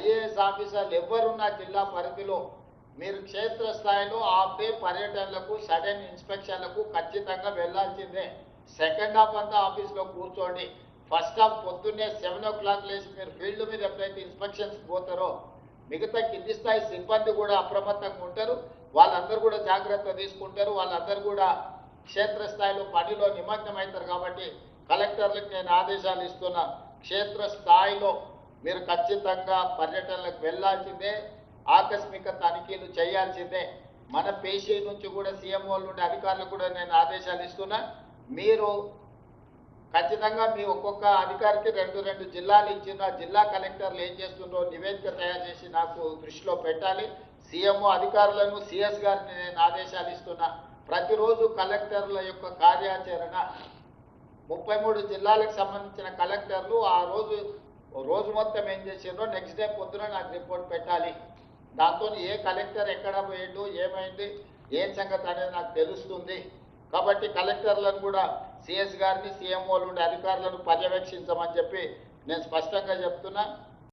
IAS ఆఫీసర్లు ఎవరున్నా జిల్లా పరిధిలో మీరు క్షేత్రస్థాయిలో ఆపే పర్యటనలకు సడన్ ఇన్స్పెక్షన్లకు ఖచ్చితంగా వెళ్ళాల్సిందే సెకండ్ హాఫ్ అంతా ఆఫీస్లో కూర్చోండి. ఫస్ట్ హాఫ్ పొద్దున్నే సెవెన్ ఓ క్లాక్ లేచి మీరు ఫీల్డ్ మీద ఎప్పుడైతే ఇన్స్పెక్షన్స్ పోతారో మిగతా కింది స్థాయి సిబ్బంది కూడా అప్రమత్తంగా ఉంటారు. వాళ్ళందరూ కూడా జాగ్రత్త తీసుకుంటారు. వాళ్ళందరూ కూడా క్షేత్రస్థాయిలో పనిలో నిమగ్నమవుతారు కాబట్టి కలెక్టర్లకు నేను ఆదేశాలు ఇస్తున్నా. క్షేత్ర స్థాయిలో మీరు ఖచ్చితంగా పర్యటనలకు వెళ్ళాల్సిందే ఆకస్మిక తనిఖీలు చేయాల్సిందే. మన పేషీ నుంచి కూడా సీఎంఓ నుండి అధికారులకు కూడా నేను ఆదేశాలు ఇస్తున్నా. మీరు ఖచ్చితంగా మీ ఒక్కొక్క అధికారికి రెండు రెండు జిల్లాలు ఇచ్చిన జిల్లా కలెక్టర్లు ఏం చేస్తుండో నివేదిక తయారు చేసి నాకు దృష్టిలో పెట్టాలి. సీఎంఓ అధికారులను సిఎస్ గారిని నేను ఆదేశాలు ఇస్తున్నా. ప్రతిరోజు కలెక్టర్ల యొక్క కార్యాచరణ. ముప్పై మూడు జిల్లాలకు సంబంధించిన కలెక్టర్లు ఆ రోజు రోజు మొత్తం ఏం చేసిండ్రో నెక్స్ట్ డే పొద్దున నాకు రిపోర్ట్ పెట్టాలి. దాంతో ఏ కలెక్టర్ ఎక్కడ పోయిండు ఏమైంది ఏం సంగతి అనేది నాకు తెలుస్తుంది. కాబట్టి కలెక్టర్లను కూడా సిఎస్ గారిని సీఎంఓలు ఉండే అధికారులను పర్యవేక్షించమని చెప్పి నేను స్పష్టంగా చెప్తున్నా.